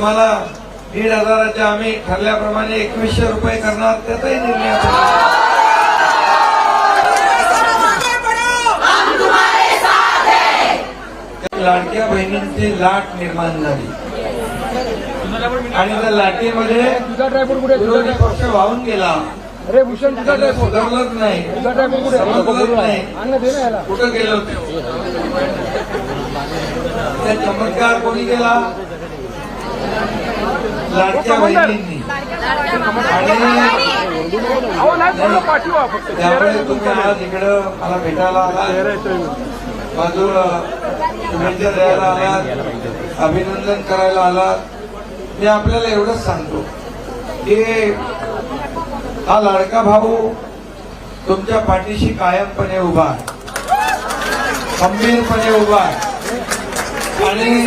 तुम्हाला दीड हजाराच्या आम्ही ठरल्याप्रमाणे एकवीसशे रुपये करणार त्याचाही निर्णय लाडक्या बहिणींची लाट निर्माण झाली. आणि त्या लाटेमध्ये तुझा कुठे विरोधी पक्ष वाहून गेला. अरे भूषण सुधारलंच नाही. कुठे समजलंच नाही. कुठं गेलं होते? त्या चमत्कार कोणी केला? लाडक्या बहिणींनी आणि त्यामुळे तुम्ही आज इकडं मला भेटायला आलात. बाजूला शुभेच्छा द्यायला आलात. अभिनंदन करायला आलात. मी आपल्याला एवढंच सांगतो की हा लाडका भाऊ तुमच्या पाठीशी कायमपणे उभा आहे. खंबीरपणे उभा आहे. आणि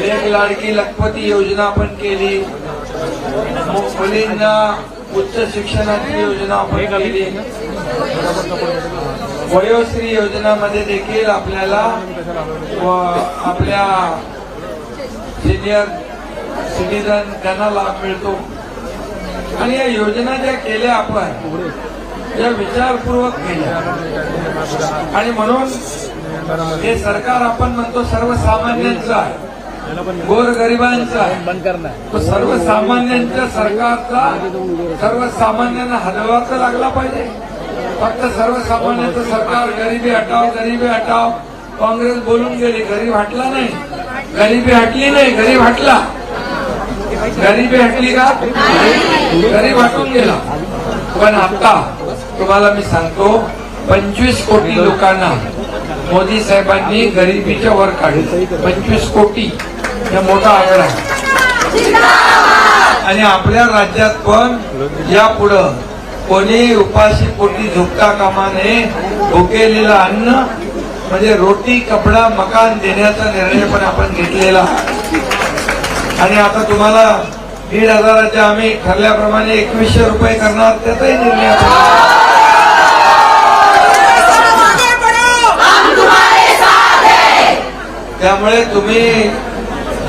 एक लाडकी लखपती योजना आपण केली. मुलींना उच्च शिक्षणाची योजना आपण केली. वयोश्री योजनामध्ये देखील आपल्याला व आपल्या सिनियर सिटीजन त्यांना लाभ मिळतो. आणि या योजना ज्या केल्या आपण त्या विचारपूर्वक केल्या. आणि म्हणून हे सरकार आपण म्हणतो सर्वसामान्यांचं आहे. गोरगरिबांचं आहे बंद करना तो सर्वसामान्यांच्या सरकारचा सर्वसामान्यांना हलवा तर लागला पाहिजे. फक्त सर्वसामान्यांचं सरकार गरिबी हटाव गरिबी हटाव काँग्रेस बोलून गेली गरीब हटला नाही. गरिबी हटली नाही गरीब हटला. गरिबी हटली का? गरीब हटून गेला. पण आता तुम्हाला मी सांगतो पंचवीस कोटी लोकांना मोदी साहेबांनी गरिबीच्या वर काढले. पंचवीस कोटी. हा मोठा आकडा आहे. आणि आपल्या राज्यात पण यापुढं कोणी उपाशी पोटी झुकता कामा नये. भुकेलेलं अन्न म्हणजे रोटी कपडा मकान देण्याचा निर्णय पण आपण घेतलेला. आणि आता तुम्हाला दीड हजाराचे आम्ही ठरल्याप्रमाणे एकवीसशे रुपये करणार त्याचाही निर्णय आपण त्यामुळे तुम्ही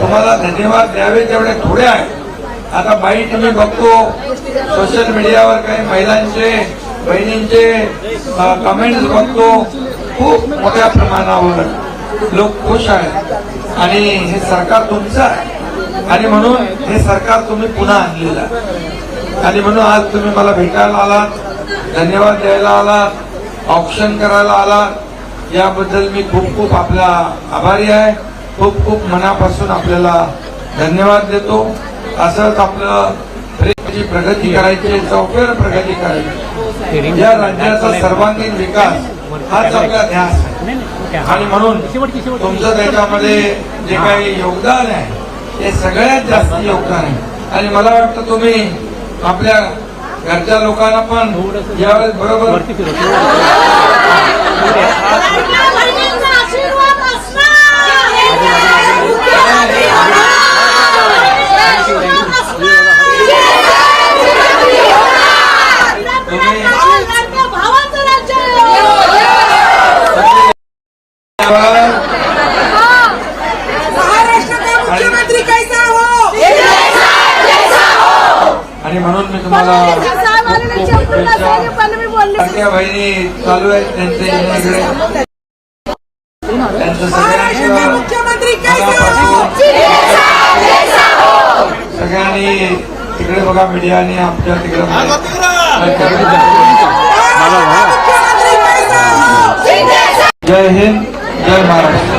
तुम्हाला धन्यवाद द्यावे तेवढे थोडे आहे आता बाईट मी बघतो सोशल मीडियावर काही महिलांचे बहिणींचे कमेंट्स बघतो खूप मोठ्या प्रमाणावर लोक खुश आहेत. आणि हे सरकार तुमचं आहे. आणि म्हणून हे सरकार तुम्ही पुन्हा आणलेलं आहे. आणि म्हणून आज तुम्ही मला भेटायला आलात धन्यवाद द्यायला आलात ऑप्शन करायला आलात. याबद्दल मी खूप खूप आपला आभारी आहे. खूप खूप मनापासून आपल्याला धन्यवाद देतो. असंच आपलं प्रगती करायची चौफेर प्रगती करायची. या राज्याचा सर्वांगीण विकास हाच आपला ध्यास आहे. आणि म्हणून तुमचं त्याच्यामध्ये जे काही योगदान आहे ते सगळ्यात जास्त योगदान आहे. आणि मला वाटतं तुम्ही आपल्या घरच्या लोकांना पण यावेळेस बरोबर भावाचं राज्य महाराष्ट्र का मुख्यमंत्री कैसा हो आणि म्हणून मी तुम्हाला खूप खूप शुभेच्छा. सगळ्या बहिणी चालू आहेत त्यांचे इकडे त्यांचं सगळ्यांचं हो सगळ्यांनी तिकडे बघा मीडिया आणि आमच्या तिकडे मुख्यमंत्री कैसा हो जय हिंद जय महाराष्ट्र.